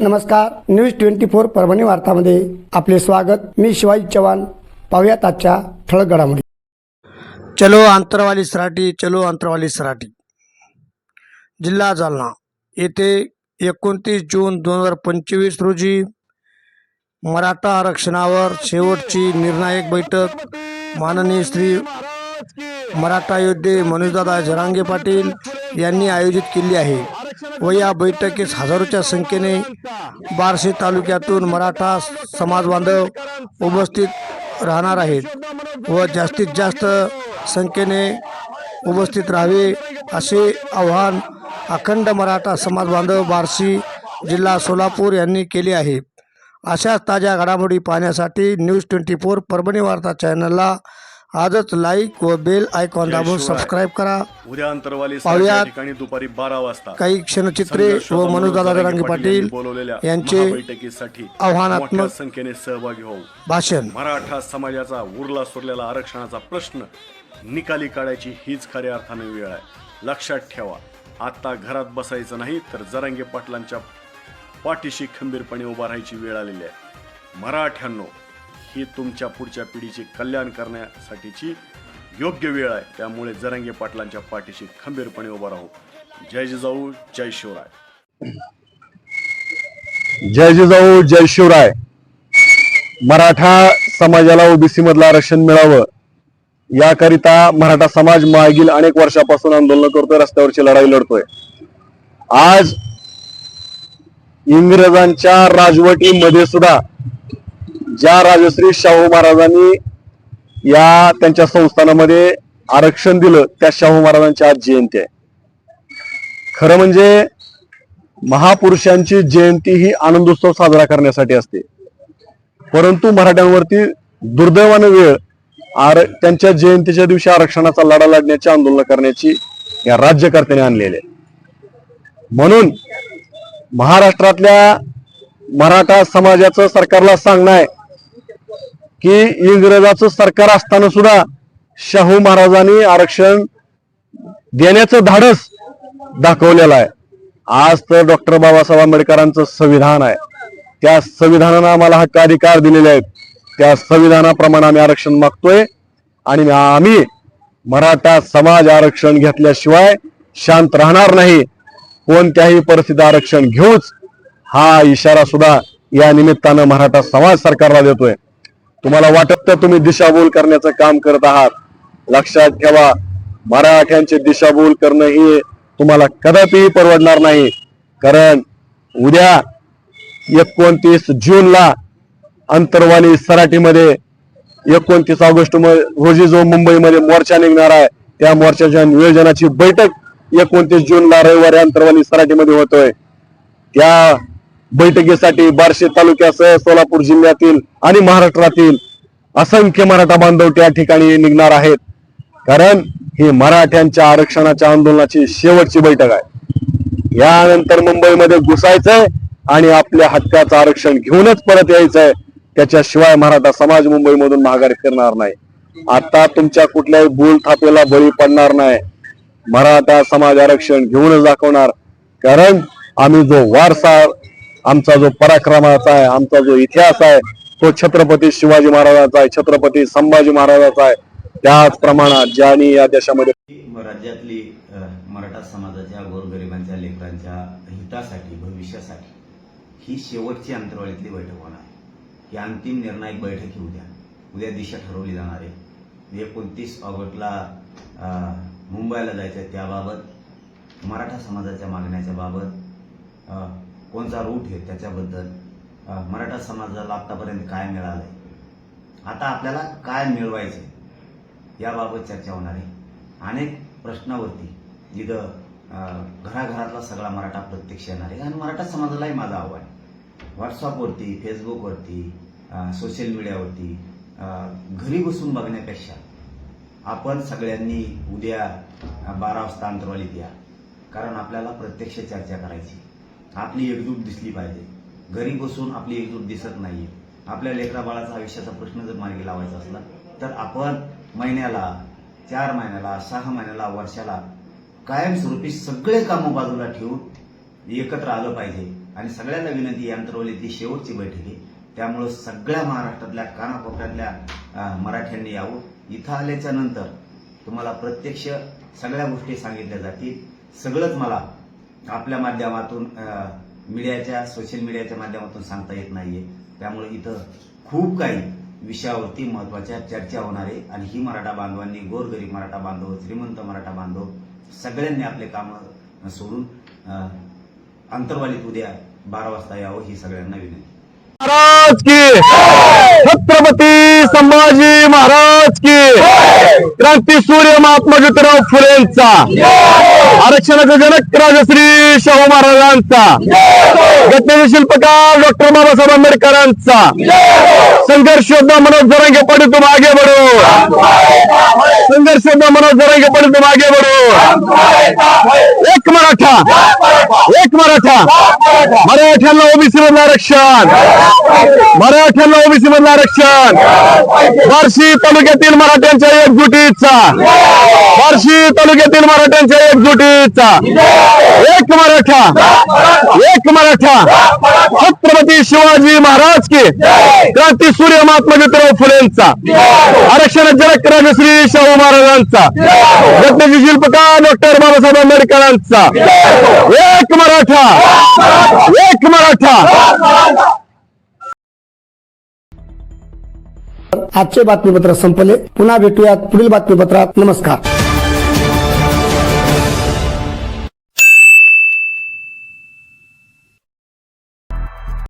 नमस्कार. News twenty four Parbhani वार्तामध्ये आपले स्वागत. मी शिवाजी चव्हाण. पाहुयात आजच्या ठळक घडामोडी. चलो आंतरवाली सराटी चलो आंतरवाली सराटी. जिल्हा जालना. येथे एकोणतीस जून दोन हजार पंचवीस रोजी मराठा आरक्षणावर शेवटची निर्णायक बैठक. माननीय श्री मराठा योद्धे मनोजदादा झरांगे पाटील यांनी आयोजित केली आहे. व या बैठकीस हजारोच्या संख्येने बार्शी तालुक्यातून मराठा समाज बांधव उपस्थित राहणार आहेत व जास्तीत जास्त संख्येने उपस्थित राहावे असे आव्हान अखंड मराठा समाज बांधव बार्शी जिल्हा सोलापूर यांनी केले आहे. अशाच ताज्या घडामोडी पाहण्यासाठी न्यूज ट्वेंटी फोर परभणी वार्ता चॅनलला आजच लाईक व बेल आयकॉन दाबून सबस्क्राईब करा. उद्या अंतरवाली पाहुयात. या ठिकाणी दुपारी बारा वाजता. काही क्षणचित्रे व मनोजदादा मनोज जरांगे पाटील बोलवलेल्या यांचे महाबैठकीसाठी आव्हानात्मक संख्येने सहभागी होऊ. भाषण. मराठा समाजाचा उरला सुरलेला आरक्षणाचा प्रश्न निकाली काढायची हीच खऱ्या अर्थाने वेळ आहे. लक्षात ठेवा आता घरात बसायचं नाही तर जरांगे पाटलांच्या पाठीशी खंबीरपणे उभा राहायची वेळ आलेली आहे. मराठ्यांनो ही तुमच्या पुढच्या पिढीचे कल्याण करण्यासाठीची योग्य वेळ आहे. त्यामुळे जरंगे पाटलांच्या पाठीशी खंबीरपणे उभा राहू. जय जिजाऊ जय शिवराय. जय जिजाऊ जय शिवराय. मराठा समाजाला ओबीसी मधलं आरक्षण मिळावं याकरिता मराठा समाज मागील अनेक वर्षापासून आंदोलन करतोय रस्त्यावरची लढाई लढतोय. आज इंग्रजांच्या राजवटीमध्ये सुद्धा ज्या राजश्री शाहू महाराजांनी या त्यांच्या संस्थानामध्ये आरक्षण दिलं त्या शाहू महाराजांची आज जयंती आहे खरं म्हणजे महापुरुषांची जयंती ही आनंदोत्सव साजरा करण्यासाठी असते परंतु मराठ्यांवरती दुर्दैवानं वेळ आर त्यांच्या जयंतीच्या दिवशी आरक्षणाचा लढा लढण्याची आंदोलन करण्याची या राज्यकर्त्यांनी आणलेले आहे. म्हणून महाराष्ट्रातल्या मराठा समाजाचं सरकारला सांगणं आहे की इंग्रजाचं सरकार असताना सुद्धा शाहू महाराजांनी आरक्षण देण्याचं धाडस दाखवलेलं आहे. आज तर डॉक्टर बाबासाहेब आंबेडकरांचं संविधान आहे. त्या संविधानानं आम्हाला हक्क अधिकार दिलेले आहेत. त्या संविधानाप्रमाणे आम्ही आरक्षण मागतोय आणि आम्ही मराठा समाज आरक्षण घेतल्याशिवाय शांत राहणार नाही. कोणत्याही परिस्थितीत आरक्षण घेऊच हा इशारा सुद्धा या निमित्तानं मराठा समाज सरकारला देतोय. तुम्हाला वाटत तर तुम्ही दिशाभूल करण्याचं काम करत आहात. लक्षात ठेवा मराठ्यांचे दिशाभूल करणं ही तुम्हाला कदापिही परवडणार नाही. कारण उद्या एकोणतीस जूनला अंतर्वाणी सराटीमध्ये एकोणतीस ऑगस्ट रोजी जो मुंबईमध्ये मोर्चा निघणार आहे त्या मोर्चाच्या नियोजनाची बैठक एकोणतीस जूनला रविवारी अंतरवाणी सराटीमध्ये होतोय. त्या बैठकीसाठी बार्शी तालुक्यासह सोलापूर जिल्ह्यातील आणि महाराष्ट्रातील असंख्य मराठा बांधव त्या ठिकाणी निघणार आहेत. कारण ही मराठ्यांच्या आरक्षणाच्या आंदोलनाची शेवटची बैठक आहे. यानंतर मुंबईमध्ये घुसायचंय आणि आपल्या हक्काचं आरक्षण घेऊनच परत यायचंय. त्याच्याशिवाय मराठा समाज मुंबईमधून माघारी करणार नाही. आता तुमच्या कुठल्याही भूल थापेला बळी पडणार नाही. मराठा समाज आरक्षण घेऊनच दाखवणार. कारण आम्ही जो वारसा आमचा जो पराक्रमाचा आहे आमचा जो इतिहास आहे तो छत्रपती शिवाजी महाराजांचा आहे छत्रपती संभाजी महाराजांचा आहे. त्याच प्रमाणात ज्यांनी या देशामध्ये राज्यातली मराठा समाजाच्या गोरगरिबांच्या लेकरांच्या हितासाठी भविष्यासाठी ही शेवटची अंतरवाळीतली बैठक होणार आहे. ही अंतिम निर्णायक बैठक ही उद्या उद्या दिशा ठरवली जाणार आहे. एकोणतीस ऑगस्टला मुंबईला जायचं त्याबाबत मराठा समाजाच्या मागण्याच्या बाबत कोणता रूट आहे त्याच्याबद्दल मराठा समाजाला आतापर्यंत काय मिळालंय? आता आपल्याला काय मिळवायचं याबाबत चर्चा होणार आहे. अनेक प्रश्नावरती इथं घराघरातला सगळा मराठा प्रत्यक्ष येणार आहे. आणि मराठा समाजालाही माझं आव्हान आहे. व्हॉट्सअपवरती फेसबुकवरती सोशल मीडियावरती घरी बसून बघण्यापेक्षा आपण सगळ्यांनी उद्या बारा वाजता अंतरवाली या. कारण आपल्याला प्रत्यक्ष चर्चा करायची आपली एकजूट दिसली पाहिजे. घरी बसून आपली एकजूट दिसत नाहीये. आपल्या लेकरा बाळाचा आयुष्याचा प्रश्न जर मार्गी लावायचा असला तर आपण महिन्याला चार महिन्याला सहा महिन्याला वर्षाला कायमस्वरूपी सगळे कामं बाजूला ठेवून एकत्र आलं पाहिजे. आणि सगळ्यांना विनंती आहे, अंतरवलीतली शेवटची बैठक आहे. त्यामुळं सगळ्या महाराष्ट्रातल्या कानाकोपऱ्यातल्या मराठ्यांनी यावं. इथं आल्याच्यानंतर तुम्हाला प्रत्यक्ष सगळ्या गोष्टी सांगितल्या जातील. सगळंच मला आपल्या माध्यमातून मीडियाच्या सोशल मीडियाच्या माध्यमातून सांगता येत नाहीये. त्यामुळे इथं खूप काही विषयावरती महत्त्वाच्या चर्चा होणार आहे. आणि ही मराठा बांधवांनी गोरगरीब मराठा बांधव श्रीमंत मराठा बांधव सगळ्यांनी आपले कामं सोडून अंतरवालीत उद्या बारा वाजता यावं ही सगळ्यांना विनंती. महाराज की छत्रपती संभाजी महाराज की क्रांती सूर्य महात्मा ज्योतिराव फुलेंचा. आरक्षणाचा जनक राजश्री शाहू महाराजांचा. घटनेचे शिल्पकार डॉक्टर बाबासाहेब आंबेडकरांचा. संघर्ष योद्धा मनोज जरांगे पडू तुम आगे बढ़ो. संघर्ष योद्धा मनोज जरांगे पडू तुम आगे बढ़ो. एक मराठा एक मराठा. मराठ्यांना ओबीसी मधलं आरक्षण. मराठ्यांना ओबीसी मधलं आरक्षण. बार्शी तालुक्यातील मराठ्यांच्या एकजुटीचा. बार्शी तालुक्यातील मराठ्यांच्या एकजुटीचा एक मराठा एक मराठा छत्रपती शिवाजी महाराज की क्रांती सूर्य महात्मा ज्योतिराव फुलेंचा आरक्षण जनक्रम श्री शाहू महाराजांचा रत्नजी शिल्पकार डॉक्टर बाबासाहेब आंबेडकरांचा. एक मराठा एक मराठा. आजचे बातमीपत्र संपले. पुन्हा भेटूयात पुढील बातमीपत्रात. नमस्कार.